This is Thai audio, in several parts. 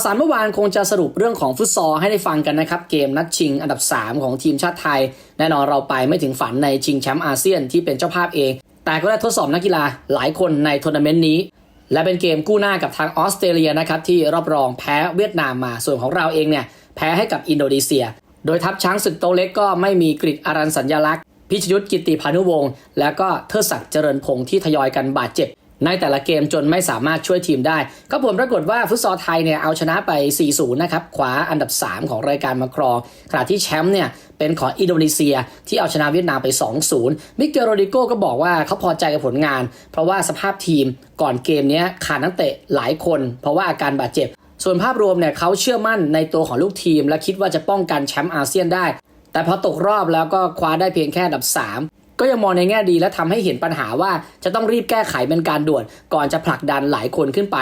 าวสารเมื่อวานคงจะสรุปเรื่องของฟุตซอลให้ได้ฟังกันนะครับ เกมนัดชิงอันดับ 3 ของทีมชาติไทย แน่นอนเราไปไม่ถึงฝันในชิงแชมป์อาเซียนที่เป็นเจ้าภาพเอง แต่ก็ได้ทดสอบนักกีฬาหลายคนในทัวร์นาเมนต์นี้ และเป็นเกมกู้หน้ากับทางออสเตรเลียนะครับที่รอบรองแพ้เวียดนามมา ส่วนของเราเองเนี่ยแพ้ให้กับอินโดนีเซีย โดยทัพช้างศึกโตเล็กก็ไม่มีกริดอารันสัญญลักษณ์ พิชยุทธกิติพานุวงศ์แล้วก็เทิดศักดิ์เจริญพงศ์ที่ทยอยกันบาดเจ็บ ในแต่ละเกมจนไม่สามารถช่วยทีมได้ ก็ผลปรากฏว่าฟุตซอลไทยเนี่ยเอาชนะไป 4-0 นะครับคว้าอันดับ 3 ของรายการมาครองขณะที่แชมป์เนี่ยเป็นของอินโดนีเซียที่เอาชนะเวียดนามไป 2-0 มิเกลโรดิโกก็บอกว่าเขาพอใจกับผลงาน เพราะว่าสภาพทีมก่อนเกมเนี้ยขาดนักเตะหลายคน เพราะว่าอาการบาดเจ็บ ส่วนภาพรวมเนี่ยเขาเชื่อมั่นในตัวของลูกทีม และคิดว่าจะป้องกันแชมป์อาเซียนได้ แต่พอตกรอบแล้วก็คว้าได้เพียงแค่อันดับ 3 ก็ยังมองในแง่ดีและทำให้เห็นปัญหาว่าจะต้องรีบแก้ไขเป็นการด่วน ก่อนจะผลักดันหลายคนขึ้นไป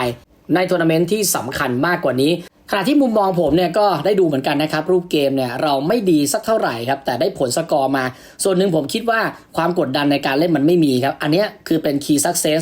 ในทัวร์นาเมนต์ที่สำคัญมากกว่านี้ขณะที่มุมมองผมเนี่ยก็ได้ดูเหมือนกันนะครับ รูปเกมเนี่ยเราไม่ดีสักเท่าไหร่ครับ แต่ได้ผลสกอร์มา ส่วนหนึ่งผมคิดว่าความกดดันในการเล่นมันไม่มีครับ อันนี้คือเป็น key success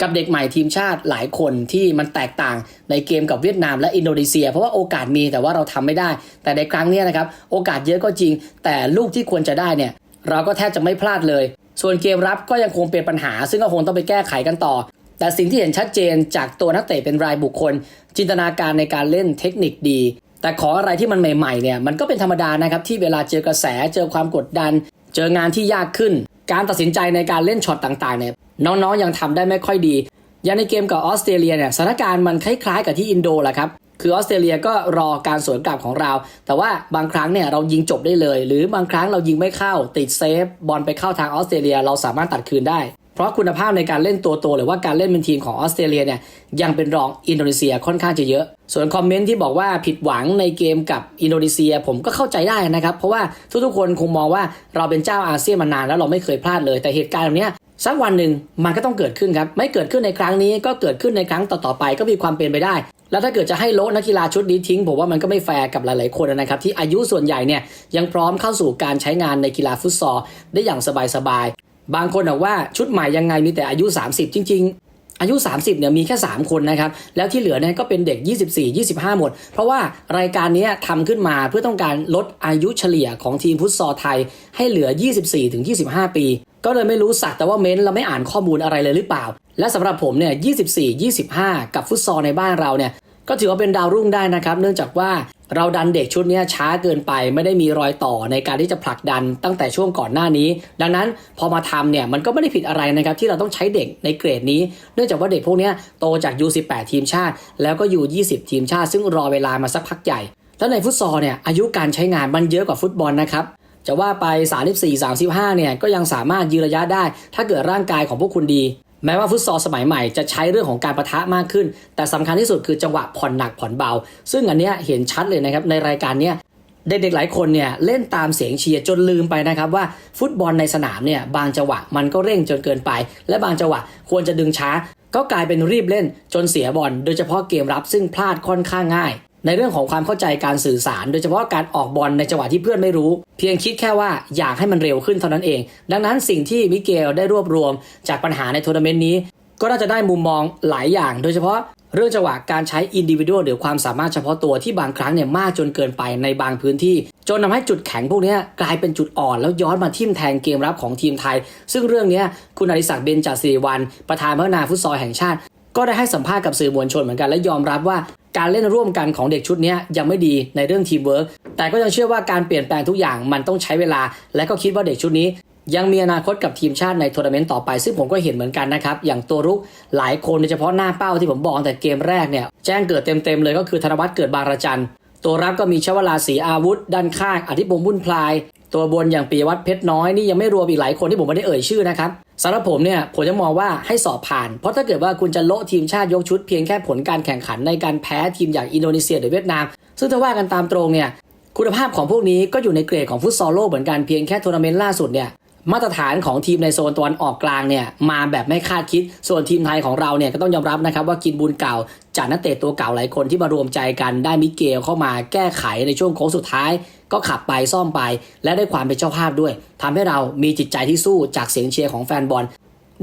กับเด็กใหม่ทีมชาติหลายคนที่มันแตกต่างในเกมกับเวียดนามและอินโดนีเซีย เพราะว่าโอกาสมีแต่ว่าเราทำไม่ได้ แต่ในครั้งนี้นะครับโอกาสเยอะก็จริง แต่ลูกที่ควรจะได้เนี่ย เราก็แทบจะไม่พลาดเลย ส่วนเกมรับก็ยังคงเป็นปัญหา ซึ่งก็คงต้องไปแก้ไขกันต่อ แต่สิ่งที่เห็นชัดเจนจากตัวนักเตะเป็นรายบุคคล จินตนาการในการเล่นเทคนิคดี แต่ขออะไรที่มันใหม่ๆเนี่ยมันก็เป็นธรรมดานะครับที่เวลาเจอกระแสเจอความกดดัน เจองานที่ยากขึ้น การตัดสินใจในการเล่นช็อตต่างๆเนี่ยน้องๆยังทำได้ไม่ค่อยดีอย่างในเกมกับออสเตรเลียเนี่ยสถานการณ์มันคล้ายๆกับที่อินโดแหละครับ คือออสเตรเลียก็รอการสวนกลับของเรา แต่ว่าบางครั้งเนี่ยเรายิงจบได้เลย หรือบางครั้งเรายิงไม่เข้าติดเซฟ บอลไปเข้าทางออสเตรเลีย เราสามารถตัดคืนได้ เพราะคุณภาพในการเล่นตัวโตหรือว่าการเล่นเป็นทีมของออสเตรเลียเนี่ยยังเป็นรองอินโดนีเซียค่อนข้างจะเยอะ ส่วนคอมเมนต์ที่บอกว่าผิดหวังในเกมกับอินโดนีเซียผมก็เข้าใจได้นะครับ เพราะว่าทุกๆคนคงมองว่าเราเป็นเจ้าอาเซียนมานานแล้วเราไม่เคยพลาดเลย แต่เหตุการณ์แบบนี้สักวันหนึ่งมันก็ต้องเกิดขึ้นครับ ไม่เกิดขึ้นในครั้งนี้ก็เกิดขึ้นในครั้งต่อๆไปก็มีความเป็นไปได้ แล้วถ้าเกิดจะให้โละนักกีฬาชุดนี้ทิ้ง ผมว่ามันก็ไม่แฟร์กับหลาย ๆ คนนะครับ ที่อายุส่วนใหญ่เนี่ยยังพร้อมเข้าสู่การใช้งานในกีฬาฟุตซอลได้อย่างสบาย ๆ บางคนบอกว่าชุดใหม่ยังไงมีแต่อายุ 30 จริง ๆ อายุ 30เนี่ยมีแค่ 3 คนนะครับ แล้วที่เหลือเนี่ยก็เป็นเด็ก 24 25 หมด เพราะว่ารายการนี้ทำขึ้นมาเพื่อต้องการลดอายุเฉลี่ยของทีมฟุตซอลไทย ให้เหลือ 24-25 ปีก็เลยไม่รู้สักแต่ว่าเม้นเราไม่อ่านข้อมูลอะไรเลยหรือเปล่า และสำหรับผมเนี่ย 24 25 กับฟุตซอลในบ้านเราเนี่ย ก็ถือว่าเป็นดาวรุ่งได้นะครับ เนื่องจากว่าเราดันเด็กชุดนี้ช้าเกินไปไม่ได้มีรอยต่อในการที่จะผลักดันตั้งแต่ช่วงก่อนหน้านี้ ดังนั้นพอมาทำเนี่ยมันก็ไม่ได้ผิดอะไรนะครับที่เราต้องใช้เด็กในเกรดนี้ เนื่องจากว่าเด็กพวกนี้โตจาก U18 ทีมชาติ แล้วก็ U20 ทีมชาติ ซึ่งรอเวลามาสักพักใหญ่ แล้วในฟุตซอลเนี่ยอายุการใช้งานมันเยอะกว่าฟุตบอลนะครับจะว่าไป 34 35 เนี่ยก็ยังสามารถยืนระยะได้ ถ้าเกิดร่างกายของพวกคุณดี แม้ว่าฟุตซอลสมัยใหม่จะใช้เรื่องของการประทะมากขึ้น แต่สำคัญที่สุดคือจังหวะผ่อนหนักผ่อนเบา ซึ่งอันเนี้ยเห็นชัดเลยนะครับในรายการเนี้ยเด็กๆหลายคนเนี่ยเล่นตามเสียงเชียร์จนลืมไปนะครับว่าฟุตบอลในสนามเนี่ยบางจังหวะมันก็เร่งจนเกินไป และบางจังหวะควรจะดึงช้า ก็กลายเป็นรีบเล่นจนเสียบอลโดยเฉพาะเกมรับซึ่งพลาดค่อนข้างง่าย ในเรื่องของความเข้าใจการสื่อสาร โดยเฉพาะการออกบอลในจังหวะที่เพื่อนไม่รู้ เพียงคิดแค่ว่าอยากให้มันเร็วขึ้นเท่านั้นเอง ดังนั้นสิ่งที่มิเกลได้รวบรวมจากปัญหาในทัวร์นาเมนต์นี้ ก็น่าจะได้มุมมองหลายอย่าง โดยเฉพาะเรื่องจังหวะการใช้อินดิวิวหรือความสามารถเฉพาะตัวที่บางครั้งเนี่ยมากจนเกินไปในบางพื้นที่ จนทำให้จุดแข็งพวกนี้กลายเป็นจุดอ่อนแล้วย้อนมาทิ่มแทงเกมรับของทีมไทย ซึ่งเรื่องนี้คุณอริศักดิ์เบญจศิริวัลประธานพัฒนาฟุตซอลแห่งชาติ ก็ได้ให้สัมภาษณ์กับสื่อมวลชนเหมือนกันและยอมรับว่าการเล่นร่วมกันของเด็กชุดนี้ยังไม่ดีในเรื่องทีมเวิร์กแต่ก็ยังเชื่อว่าการเปลี่ยนแปลงทุกอย่างมันต้องใช้เวลา และก็คิดว่าเด็กชุดนี้ ยังมีอนาคตกับทีมชาติในทัวร์นาเมนต์ต่อไป ซึ่งผมก็เห็นเหมือนกันนะครับอย่างตัวรุกหลายคนโดยเฉพาะหน้าเป้าที่ผมบอกแต่เกมแรกเนี่ยแจ้งเกิดเต็มๆเลยก็คือธนวัฒน์เกิดบางระจัน ตัวรับก็มีชวลาศรีอาวุธ ด้านข้างอธิพงษ์บุญพลาย ตัวบนอย่างปียวัฒน์เพชรน้อยนี่ยังไม่รวมอีกหลายคนที่ผมไม่ได้เอ่ยชื่อนะครับสำหรับผมเนี่ยผมจะมองว่าให้สอบผ่าน เพราะถ้าเกิดว่าคุณจะโละทีมชาติยกชุดเพียงแค่ผลการแข่งขันในการแพ้ทีมอย่างอินโดนีเซียหรือเวียดนาม ซึ่งถ้าว่ากันตามตรงเนี่ยคุณภาพของพวกนี้ก็อยู่ในเกรดของฟุตซอลโลกเหมือนกันเพียงแค่ทัวร์นาเมนต์ล่าสุดเนี่ย มาตรฐานของทีมในโซนตะวันออกกลางเนี่ยมาแบบไม่คาดคิด ส่วนทีมไทยของเราเนี่ยก็ต้องยอมรับนะครับว่ากินบุญเก่า จากนักเตะตัวเก่าหลายคนที่มารวมใจกันได้มิเกลเข้ามาแก้ไขในช่วงโค้งสุดท้าย ก็ขับไปซ่อมไป และได้ความเป็นเจ้าภาพด้วยทำให้เรามีจิตใจที่สู้จากเสียงเชียร์ของแฟนบอล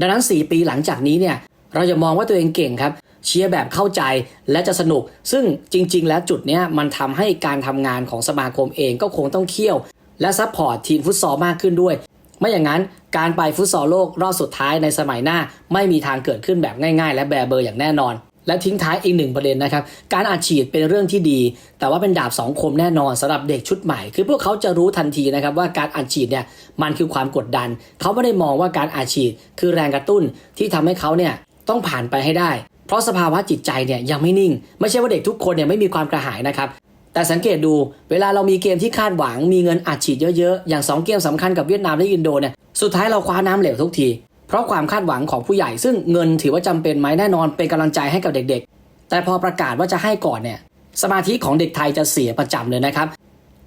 ดังนั้น 4 ปีหลังจากนี้เนี่ยเราจะมองว่าตัวเองเก่งครับเชียร์แบบเข้าใจและจะสนุก ซึ่งจริง ๆ แล้วจุดนี้มันทำให้การทำงานของสมาคมเองก็คงต้องเคี่ยว และซัพพอร์ตทีมฟุตซอลมากขึ้นด้วย ไม่อย่างนั้นการไปฟุตซอลโลกรอบสุดท้ายในสมัยหน้า ไม่มีทางเกิดขึ้นแบบง่ายๆ และแบเบอร์อย่างแน่นอน และทิ้งท้ายอีกหนึ่งประเด็นนะครับ การอัดฉีดเป็นเรื่องที่ดี แต่ว่าเป็นดาบสองคมแน่นอนสำหรับเด็กชุดใหม่ คือพวกเขาจะรู้ทันทีนะครับว่าการอัดฉีดเนี่ยมันคือความกดดัน เขาไม่ได้มองว่าการอัดฉีดคือแรงกระตุ้นที่ทำให้เขาเนี่ยต้องผ่านไปให้ได้ เพราะสภาวะจิตใจเนี่ยยังไม่นิ่ง ไม่ใช่ว่าเด็กทุกคนเนี่ยไม่มีความกระหายนะครับ แต่สังเกตดูเวลาเรามีเกมที่คาดหวังมีเงินอัดฉีดเยอะๆ อย่าง 2 เกมสำคัญกับเวียดนามและอินโดเนี่ยสุดท้ายเราคว้าน้ำเหลวทุกที เพราะความคาดหวังของผู้ใหญ่ซึ่งเงินถือว่าจำเป็นไหมแน่นอนเป็นกำลังใจให้กับเด็กๆ แต่พอประกาศว่าจะให้ก่อนเนี่ยสมาธิของเด็กไทยจะเสียประจำเลยนะครับ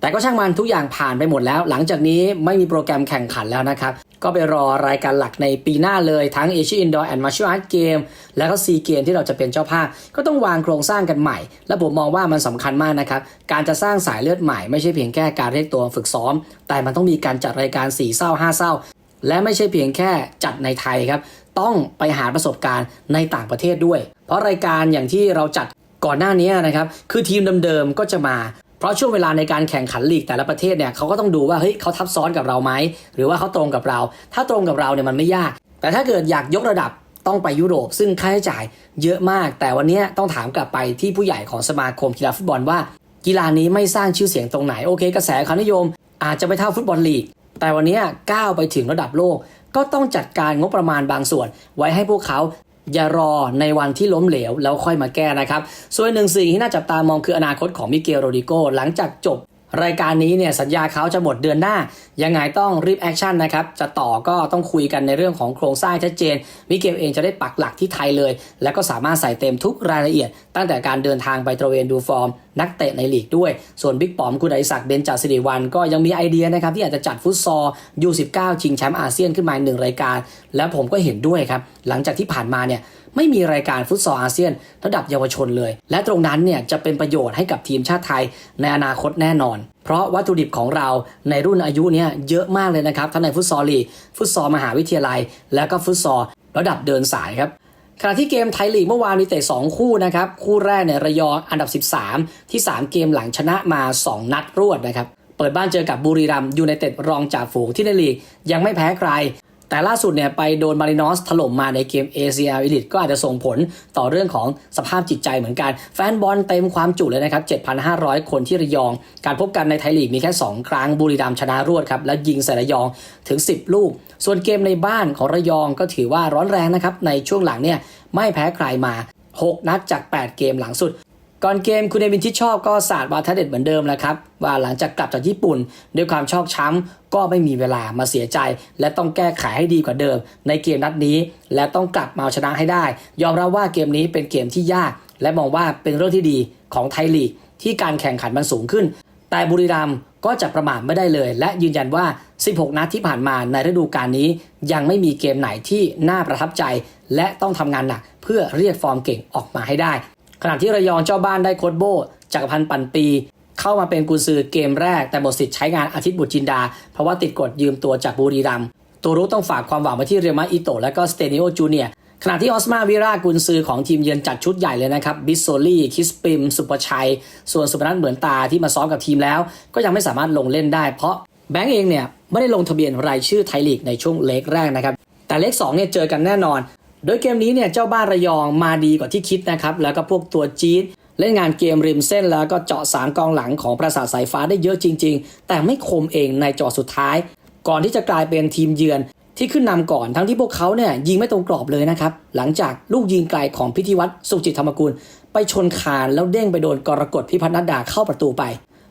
แต่ก็ช่างมันทุกอย่างผ่านไปหมดแล้ว หลังจากนี้ไม่มีโปรแกรมแข่งขันแล้วนะครับ ก็ไปรอรายการหลักในปีหน้าเลยทั้ง Asia Indoor and Martial Arts Game แล้วก็ซีเกมที่เราจะเป็นเจ้าภาพ ก็ต้องวางโครงสร้างกันใหม่ และผมมองว่ามันสำคัญมากนะครับ การจะสร้างสายเลือดใหม่ไม่ใช่เพียงแค่การเรียกตัวฝึกซ้อม แต่มันต้องมีการจัดรายการ4เศร้า5เศร้าและไม่ใช่เพียงแค่จัดในไทยครับต้องไปหาประสบการณ์ในต่างประเทศด้วย เพราะรายการอย่างที่เราจัดก่อนหน้านี้นะครับ คือทีมเดิมๆก็จะมา ราะช่วงเวลาในการแข่งขันลีกแต่ละประเทศเนี่ยเขาก็ต้องดูว่าเฮ้ยเขาทับซ้อนกับเราไหมหรือว่าเขาตรงกับเรา ถ้าตรงกับเราเนี่ยมันไม่ยาก แต่ถ้าเกิดอยากยกระดับต้องไปยุโรป ซึ่งค่าใช้จ่ายเยอะมาก แต่วันนี้ต้องถามกลับไปที่ผู้ใหญ่ของสมาคมกีฬาฟุตบอลว่า กีฬานี้ไม่สร้างชื่อเสียงตรงไหนโอเค กระแสความนิยม อาจจะไปเท่าฟุตบอลลีก แต่วันนี้ก้าวไปถึงระดับโลกก็ต้องจัดการงบประมาณบางส่วน ไว้ให้พวกเขา อย่ารอในวันที่ล้มเหลวแล้วค่อยมาแก้นะครับ ส่วนหนึ่งสิ่งที่น่าจับตามองคืออนาคตของมิเกลโรดิโกหลังจากจบ รายการนี้เนี่ยสัญญาเขาจะหมดเดือนหน้า ยังไงต้องรีบแอคชั่นนะครับ จะต่อก็ต้องคุยกันในเรื่องของโครงสร้างชัดเจน มิเกลเองจะได้ปักหลักที่ไทยเลย แล้วก็สามารถใส่เต็มทุกรายละเอียด ตั้งแต่การเดินทางไปตระเวนดูฟอร์ม นักเตะในลีกด้วย ส่วนบิ๊กปอมคุณไอศักดิ์เบนจาสิริวัลก็ยังมีไอเดียนะครับที่อาจจะจัดฟุตซอล U19 ชิงแชมป์อาเซียนขึ้นมาหนึ่งรายการ แล้วผมก็เห็นด้วยครับหลังจากที่ผ่านมาเนี่ย ไม่มีรายการฟุตซอลอาเซียน ระดับเยาวชนเลย และตรงนั้นเนี่ยจะเป็นประโยชน์ให้กับทีมชาติไทยในอนาคตแน่นอน เพราะวัตถุดิบของเราในรุ่นอายุเนี่ยเยอะมากเลยนะครับทั้งในฟุตซอลลีฟุตซอลมหาวิทยาลัย และก็ฟุตซอลระดับเดินสายครับขณะที่เกมไทยลีกเมื่อวานมีเตะ2คู่นะครับ คู่แรกเนี่ยระยองอันดับ 13 ที่ 3 เกมหลังชนะมา 2 นัดรวดนะครับ เปิดบ้านเจอกับบุรีรัมย์ยูไนเต็ดรองจ่าฝูงที่ในลีก ยังไม่แพ้ใคร แต่ล่าสุดเนี่ยไปโดนมารินอสถล่มมาในเกม ACL Elite ก็อาจจะส่งผลต่อเรื่องของสภาพจิตใจเหมือนกัน แฟนบอลเต็มความจุเลยนะครับ 7,500 คนที่ระยอง การพบกันในไทยลีกมีแค่ 2 ครั้งบุรีรัมย์ชนะรวดครับ และยิงใส่ระยองถึง 10 ลูก ส่วนเกมในบ้านของระยองก็ถือว่าร้อนแรงนะครับในช่วงหลังเนี่ยไม่แพ้ใครมา 6 นัดจาก 8 เกมหลังสุด ก่อนเกมคุณเอวินที่ชอบก็ศาสตร์วาทเด็ดเหมือนเดิมแหละครับ ว่าหลังจากกลับจากญี่ปุ่น ด้วยความชอกช้ำก็ไม่มีเวลามาเสียใจ และต้องแก้ไขให้ดีกว่าเดิม ในเกมนัดนี้ และต้องกลับมาเอาชนะให้ได้ ยอมรับว่าเกมนี้เป็นเกมที่ยาก และมองว่าเป็นเรื่องที่ดีของไทยลีกที่การแข่งขันมันสูงขึ้น แต่บุรีรัมย์ก็จะประมาทไม่ได้เลย และยืนยันว่า 16 นัดที่ผ่านมาในฤดูกาลนี้ ยังไม่มีเกมไหนที่น่าประทับใจ และต้องทำงานหนักเพื่อเรียกฟอร์มเก่งออกมาให้ได้ ขณะที่ระยองเจ้าบ้านได้โคดโบจักรพันธ์ปันปี เข้ามาเป็นกุนซือเกมแรก แต่หมดสิทธิ์ใช้งานอาทิตย์บุตรจินดา เพราะว่าติดกฎยืมตัวจากบุรีรัมย์ตัวรู้ต้องฝากความหวังไว้ที่เรียมาอิโตะและก็สเตนิโอจูเนียขณะที่ออสมาวิรากุนซือของทีมเยือนจัดชุดใหญ่เลยนะครับ บิสโซลี่ คิสปิม สุปชัย ส่วนสุพนัทเหมือนตาที่มาซ้อมกับทีมแล้ว ก็ยังไม่สามารถลงเล่นได้ เพราะแบงก์เองเนี่ยไม่ได้ลงทะเบียนรายชื่อไทยลีกในช่วงเล็กแรกนะครับ แต่เล็ก2เนี่ยเจอกันแน่นอน โดยเกมนี้เนี่ยเจ้าบ้านระยองมาดีกว่าที่คิดนะครับแล้วก็พวกตัวจี๊ดเล่นงานเกมริมเส้นแล้วก็เจาะสามกองหลังของประสาทสายฟ้าได้เยอะจริง ๆ แต่ไม่คมเองในจอสุดท้าย ก่อนที่จะกลายเป็นทีมเยือนที่ขึ้นนำก่อนทั้งที่พวกเขาเนี่ยยิงไม่ตรงกรอบเลยนะครับ หลังจากลูกยิงไกลของพิธีวัตรสุจิตธรรมกุล ไปชนคานแล้วเด้งไปโดนกรกฎพิพัฒน์นัดดาเข้าประตูไป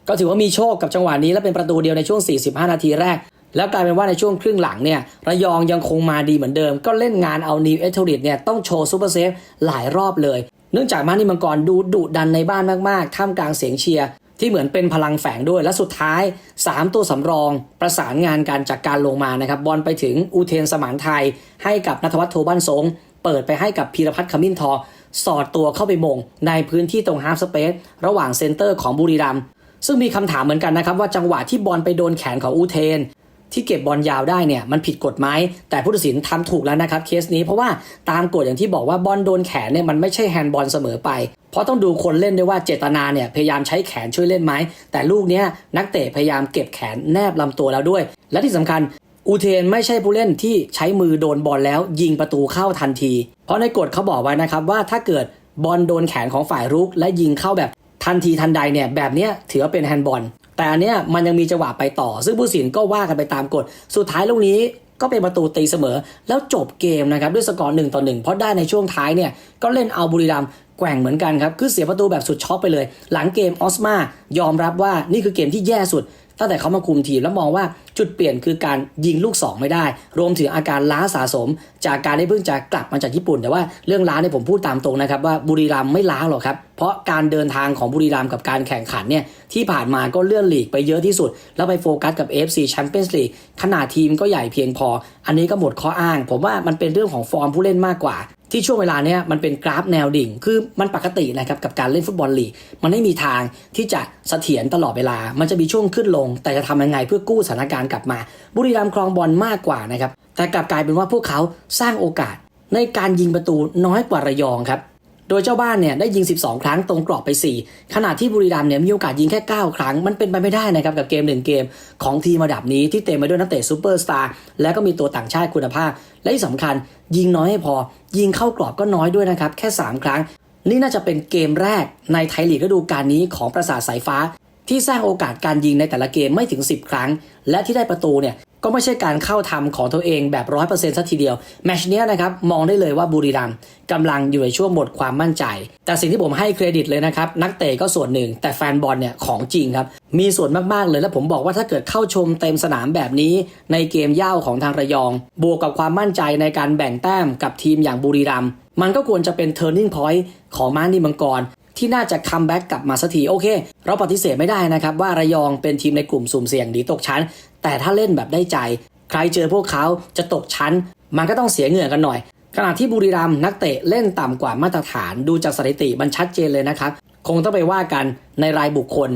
ก็ถือว่ามีโชคกับจังหวะนี้และเป็นประตูเดียวในช่วง 45 นาทีแรก แล้วกลายเป็นว่าในช่วงครึ่งหลังเนี่ยระยองยังคงมาดีเหมือนเดิม ก็เล่นงานเอานิวเอทเทอริดเนี่ยต้องโชว์ซูเปอร์เซฟหลายรอบเลย เนื่องจากมานี่มังกรดูดุดันในบ้านมากๆ ท่ามกลางเสียงเชียร์ที่เหมือนเป็นพลังแฝงด้วยและสุดท้าย 3 ตัวสำรอง ประสานงานกันจากการลงมานะครับบอลไปถึงอูเทนสมานไทย ให้กับนัทวัฒน์โทบ้านสงเปิดไปให้กับพีรพัฒน์ขมิ้นทอ สอดตัวเข้าไปมง ในพื้นที่ตรงฮาร์ฟสเปซระหว่างเซนเตอร์ของบุรีรัมซึ่งมีคำถามเหมือนกันนะครับว่าจังหวะที่บอลไปโดนแขนของอูเทน ที่เก็บบอลยาวได้เนี่ยมันผิดกฎไหมแต่ผู้ตัดสินทำถูกแล้วนะครับเคสนี้เพราะว่าตามกฎอย่างที่บอกว่าบอลโดนแขนเนี่ยมันไม่ใช่แฮนด์บอลเสมอไป เพราะต้องดูคนเล่นด้วยว่าเจตนาเนี่ยพยายามใช้แขนช่วยเล่นไหมแต่ลูกเนี้ยนักเตะพยายามเก็บแขนแนบลำตัวแล้วด้วย และที่สำคัญอูเทนไม่ใช่ผู้เล่นที่ใช้มือโดนบอลแล้วยิงประตูเข้าทันที เพราะในกฎเขาบอกไว้นะครับว่าถ้าเกิดบอลโดนแขนของฝ่ายรุกและยิงเข้าแบบทันทีทันใดเนี่ยแบบนี้ถือว่าเป็นแฮนด์บอล แต่อันเนี้ยมันยังมีจังหวะไปต่อ ซึ่งผู้สินก็ว่ากันไปตามกฎ สุดท้ายลูกนี้ก็เป็นประตูตีเสมอ แล้วจบเกมนะครับด้วยสกอร์หนึ่งต่อหนึ่งเพราะได้ในช่วงท้ายเนี่ยก็เล่นเอาบุรีรัมแกว่งเหมือนกันครับ คือเสียประตูแบบสุดช็อกไปเลย หลังเกมออสมายอมรับว่านี่คือเกมที่แย่สุด ตั้งแต่เขามาคุมทีมแล้วมองว่าจุดเปลี่ยนคือการยิงลูก 2 ไม่ได้ รวมถึงอาการล้าสะสม จากการได้เพิ่งจะกลับมาจากญี่ปุ่น แต่ว่าเรื่องล้าเนี่ยผมพูดตามตรงนะครับว่าบุรีรัมไม่ล้าหรอกครับ เพราะการเดินทางของบุรีรัมกับการแข่งขันเนี่ยที่ผ่านมาก็เลื่อนหลีกไปเยอะที่สุด แล้วไปโฟกัสกับ AFC Champions League ขนาดทีมก็ใหญ่เพียงพอ อันนี้ก็หมดข้ออ้าง ผมว่ามันเป็นเรื่องของฟอร์มผู้เล่นมากกว่า ที่ช่วงเวลาเนี้ยมันเป็นกราฟแนวดิ่ง คือมันปกตินะครับกับการเล่นฟุตบอลลีก มันไม่มีทางที่จะเสถียรตลอดเวลา มันจะมีช่วงขึ้นลง แต่จะทำยังไงเพื่อกู้สถานการณ์กลับมา บุรีรัมย์ครองบอลมากกว่านะครับ แต่กลับกลายเป็นว่าพวกเขาสร้างโอกาสในการยิงประตูน้อยกว่าระยองครับ โดยเจ้าบ้านเนี่ยได้ยิง 12 ครั้งตรงกรอบไป 4 ขณะที่บุรีรัมย์เนี่ยมีโอกาสยิงแค่ 9 ครั้ง มันเป็นไปไม่ได้นะครับกับเกมหนึ่งเกมของทีมระดับนี้ที่เต็มไปด้วยนักเตะซูเปอร์สตาร์และก็มีตัวต่างชาติคุณภาพ และที่สำคัญยิงน้อยให้พอ ยิงเข้ากรอบก็น้อยด้วยนะครับแค่ 3 ครั้ง นี่น่าจะเป็นเกมแรกในไทยลีกฤดูกาลนี้ของประสาทสายฟ้า ที่สร้างโอกาสการยิงในแต่ละเกมไม่ถึง 10 ครั้ง และที่ได้ประตูเนี่ย ก็ไม่ใช่การเข้าทำของตัวเองแบบร้อยเปอร์เซ็นต์ซะทีเดียวแมชเนี้ยนะครับมองได้เลยว่าบุรีรัมย์กำลังอยู่ในช่วงหมดความมั่นใจ แต่สิ่งที่ผมให้เครดิตเลยนะครับ นักเตะก็ส่วนหนึ่ง แต่แฟนบอลเนี่ยของจริงครับ มีส่วนมากๆเลยและผมบอกว่าถ้าเกิดเข้าชมเต็มสนามแบบนี้ ในเกมย่าวของทางระยอง บวกกับความมั่นใจในการแบ่งแต้มกับทีมอย่างบุรีรัมย์มันก็ควรจะเป็น turning point ของม้านิมังกรที่น่าจะคัมแบ็กกลับมาสักทีโอเค เราปฏิเสธไม่ได้นะครับ ว่าระยองเป็นทีมในกลุ่มสุ่มเสี่ยงหนีตกชั้น แต่ถ้าเล่นแบบได้ใจ ใครเจอพวกเขาจะตกชั้น มันก็ต้องเสียเหงื่อกันหน่อย ขณะที่บุรีรัมย์นักเตะเล่นต่ำกว่ามาตรฐานดูจากสถิติมันชัดเจนเลยนะครับ คงต้องไปว่ากันในรายบุคคล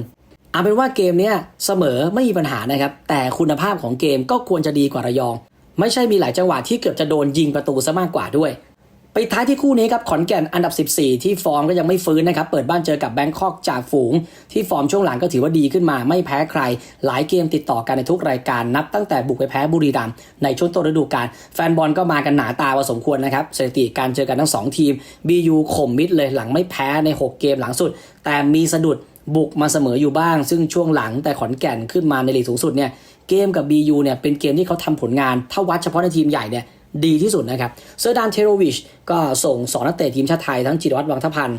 เอาเป็นว่าเกมเนี้ยเสมอไม่มีปัญหานะครับ แต่คุณภาพของเกมก็ควรจะดีกว่าระยอง ไม่ใช่มีหลายจังหวะที่เกือบจะโดนยิงประตูซะมากกว่าด้วย ไปท้ายที่คู่นี้ครับขอนแก่นอันดับ 14 ที่ฟอร์มก็ยังไม่ฟื้นนะครับ เปิดบ้านเจอกับแบงคอกจากฝูง ที่ฟอร์มช่วงหลังก็ถือว่าดีขึ้นมา ไม่แพ้ใคร หลายเกมติดต่อกันในทุกรายการนับตั้งแต่บุกไปแพ้บุรีรัมย์ในช่วงต้นฤดูกาลแฟนบอลก็มากันหนาตาพอสมควรนะครับสถิติการเจอกันทั้ง 2 ทีม BU ข่มมิดเลยหลังไม่แพ้ใน 6 เกมหลังสุด แต่มีสะดุดบุกมาเสมออยู่บ้าง ซึ่งช่วงหลังแต่ขอนแก่นขึ้นมาในลีกสูงสุดเนี่ยเกมกับ BU เนี่ยเป็นเกมที่เขาทำผลงานถ้าวัดเฉพาะในทีมใหญ่เนี่ย ดีที่สุดนะครับเซอร์ดานเทโรวิชก็ส่งสองนักเตะทีมชาติไทยทั้งจิรวัตรวังทพันธ์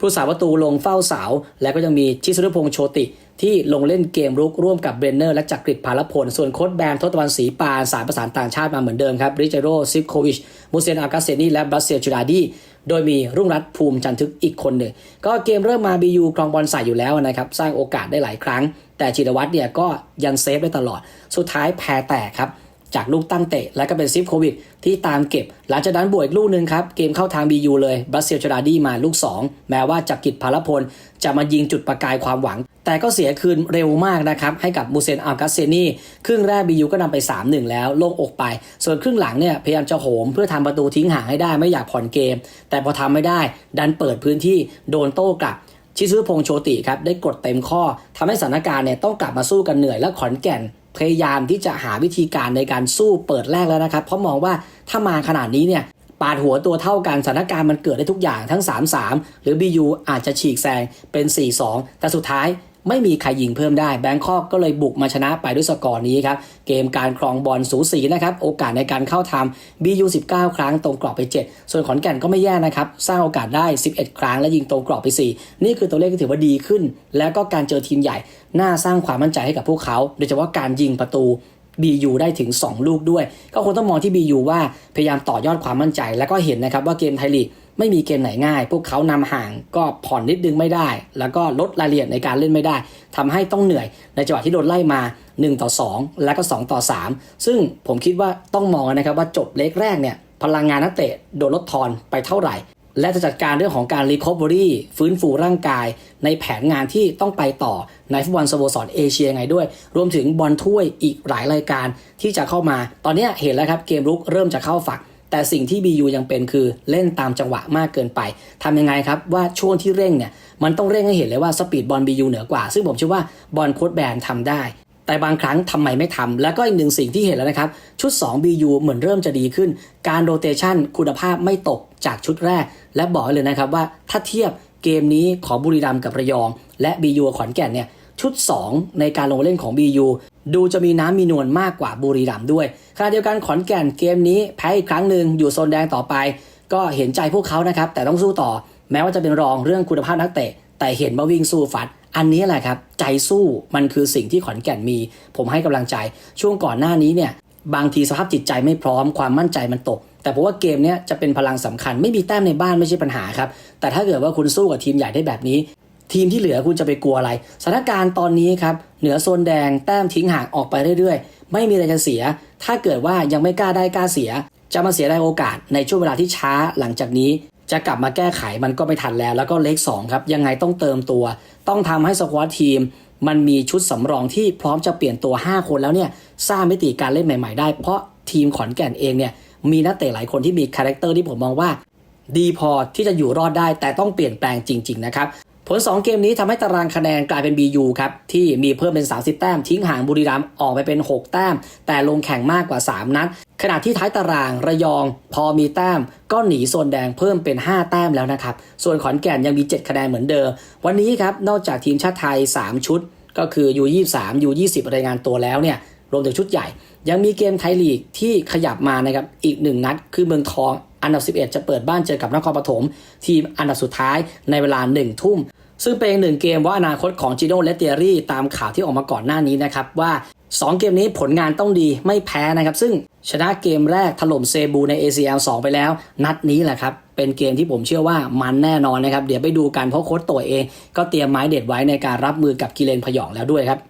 ผู้สาประตูลงเฝ้าเสาและก็ยังมีชิสรุพงษ์โชติ ที่ลงเล่นเกมรุกร่วมกับเบรนเนอร์และจักริดพาลพล ส่วนโค้ชแบนทศตวรรณศรีปานสายประสานต่างชาติมาเหมือนเดิมครับริเจโรซิฟโควิชมูเซนอากาเซนีและบรัสเซียจูดาดีโดยมีรุ่งรัตน์ภูมิจันทึกอีกคนหนึ่ง ก็เกมเริ่มมาบียูครองบอลใส่อยู่แล้วนะครับ สร้างโอกาสได้หลายครั้ง แต่จิรวัตรเนี่ยก็ยังเซฟได้ตลอด สุดท้ายแพ้แตกครับ จากลูกตั้งเตะ และก็เป็นซิฟโควิดที่ตามเก็บ หลังจากนั้นบวกอีกลูกหนึ่งครับเกมเข้าทาง BU เลยบรัสเซียชดาดี้มาลูก 2 แม้ว่าจักริดพาลพล จะมายิงจุดประกายความหวัง แต่ก็เสียคืนเร็วมากนะครับ ให้กับมูเซนอัลกัสเซนีครึ่งแรก BU ก็นำไป 3-1 แล้วโล่งอกไป ส่วนครึ่งหลังเนี่ยพยายามจะโหมเพื่อทำประตูทิ้งห่างให้ได้ไม่อยากผ่อนเกม แต่พอทำไม่ได้ ดันเปิดพื้นที่โดนโต้กลับชิซุพงโชติครับได้กดเต็มข้อทำให้สถานการณ์เนี่ยต้องกลับมาสู้กันเหนื่อยและขอนแก่น พยายามที่จะหาวิธีการในการสู้เปิดแรกแล้วนะครับ เพราะมองว่าถ้ามาขนาดนี้เนี่ยปาดหัวตัวเท่ากันสถานการณ์มันเกิดได้ทุกอย่างทั้ง 3-3 หรือ BU อาจจะฉีกแซงเป็น 4-2 แต่สุดท้าย ไม่มีใครยิงเพิ่มได้แบงคอกก็เลยบุกมาชนะไปด้วยสกอร์นี้ครับ เกมการครองบอลสูสีนะครับ โอกาสในการเข้าทำ BU 19 ครั้งตรงกรอบไป 7 ส่วนขอนแก่นก็ไม่แย่นะครับ สร้างโอกาสได้ 11 ครั้งและยิงตรงกรอบไป 4 นี่คือตัวเลขที่ถือว่าดีขึ้น แล้วก็การเจอทีมใหญ่น่าสร้างความมั่นใจให้กับพวกเขา โดยเฉพาะการยิงประตู BU ได้ถึง 2 ลูกด้วย ก็คงต้องมองที่ BU ว่าพยายามต่อยอดความมั่นใจ แล้วก็เห็นนะครับว่าเกมไทยลีก ไม่มีเกมไหนง่าย พวกเขานำห่างก็ผ่อนนิดนึงไม่ได้ แล้วก็ลดรายละเอียดในการเล่นไม่ได้ทำให้ต้องเหนื่อย ในจังหวะที่โดนไล่มา 1 ต่อ 2 แล้วก็ 2 ต่อ 3 ซึ่งผมคิดว่าต้องมองนะครับว่าจบเล็กแรกเนี่ยพลังงานนักเตะโดนลดทอนไปเท่าไหร่ และจะจัดการเรื่องของการรีคอ v เ r รี่ฟื้นฟูร่างกาย ในแผนงานที่ต้องไปต่อในฟุตบอลสโมสรเอเชียไงด้วย รวมถึงบอลถ้วยอีกหลายรายการที่จะเข้ามา ตอนนี้เห็นแล้วครับเกมรุกเริ่มจะเข้าฝัก แต่สิ่งที่ BU ยังเป็นคือเล่นตามจังหวะมากเกินไปทำยังไงครับว่าช่วงที่เร่งเนี่ยมันต้องเร่งให้เห็นเลยว่าสปีดบอล BU เหนือกว่า ซึ่งผมเชื่อว่าบอลโค้ดแบนทำได้ แต่บางครั้งทำไมไม่ทำแล้วก็อีกหนึ่งสิ่งที่เห็นแล้วนะครับ ชุด 2 BU เหมือนเริ่มจะดีขึ้น การโรเตชันคุณภาพไม่ตกจากชุดแรก และบอกเลยนะครับว่าถ้าเทียบเกมนี้ของบุรีรัมย์กับระยอง และ BU ขอนแก่นเนี่ยชุด 2 ในการลงเล่นของ BU ดูจะมีน้ำมีนวลมากกว่าบุรีรัมด้วยขณะเดียวกันขอนแก่นเกมนี้แพ้อีกครั้งหนึ่งอยู่โซนแดงต่อไป ก็เห็นใจพวกเขานะครับ แต่ต้องสู้ต่อ แม้ว่าจะเป็นรองเรื่องคุณภาพนักเตะ แต่เห็นว่าวิ่งสู้ฟัด อันนี้แหละครับ ใจสู้มันคือสิ่งที่ขอนแก่นมี ผมให้กำลังใจช่วงก่อนหน้านี้เนี่ยบางทีสภาพจิตใจไม่พร้อมความมั่นใจมันตก แต่ผมว่าเกมนี้จะเป็นพลังสำคัญไม่มีแต้มในบ้านไม่ใช่ปัญหาครับแต่ถ้าเกิดว่าคุณสู้กับทีมใหญ่ได้แบบนี้ ทีมที่เหลือคุณจะไปกลัวอะไรสถานการณ์ตอนนี้ครับเหนือโซนแดงแต้มทิ้งห่างออกไปเรื่อยๆ ไม่มีอะไรจะเสีย ถ้าเกิดว่ายังไม่กล้าได้กล้าเสีย จะมาเสียได้โอกาสในช่วงเวลาที่ช้าหลังจากนี้ จะกลับมาแก้ไขมันก็ไม่ทันแล้ว แล้วก็เลข2ครับยังไงต้องเติมตัว ต้องทำให้สควอตทีม มันมีชุดสำรองที่พร้อมจะเปลี่ยนตัว 5 คนแล้วเนี่ยสร้างมิติการเล่นใหม่ ๆ ได้เพราะทีมขอนแก่นเองเนี่ยมีนักเตะหลายคนที่มีคาแรคเตอร์ที่ผมมองว่า ดีพอที่จะอยู่รอดได้แต่ต้องเปลี่ยนแปลงจริง ๆ นะครับ ผล 2 เกมนี้ทำให้ตารางคะแนนกลายเป็น BU ครับ ที่มีเพิ่มเป็น 30 แต้ม ทิ้งห่างบุรีรัมย์ออกไปเป็น 6 แต้ม แต่ลงแข่งมากกว่า 3 นัด ขณะที่ท้ายตารางระยองพอมีแต้ม ก็หนีโซนแดงเพิ่มเป็น 5 แต้มแล้วนะครับ ส่วนขอนแก่นยังมี 7 คะแนนเหมือนเดิม วันนี้ครับ นอกจากทีมชาติไทย 3 ชุด ก็คือ U23 U20 รายงานตัวแล้วเนี่ย รวมถึงชุดใหญ่ ยังมีเกมไทยลีกที่ขยับมานะครับอีกหนึ่งนัด คือเมืองทองอันดับ 11 จะเปิดบ้านเจอกับนครปฐมทีมอันดับสุดท้ายในเวลา1ทุ่มซึ่งเป็นหนึ่งเกมว่าอนาคตของจิโน่และเตียรี่ตามข่าวที่ออกมาก่อนหน้านี้นะครับว่า 2 เกมนี้ผลงานต้องดีไม่แพ้นะครับซึ่งชนะเกมแรกถล่มเซบูใน ACL 2 ไปแล้ว นัดนี้แหละครับ เป็นเกมที่ผมเชื่อว่ามันแน่นอนนะครับ เดี๋ยวไปดูกันเพราะโค้ชตัวเอง ก็เตรียมไม้เด็ดไว้ในการรับมือกับกิเลนพยองแล้วด้วยครับ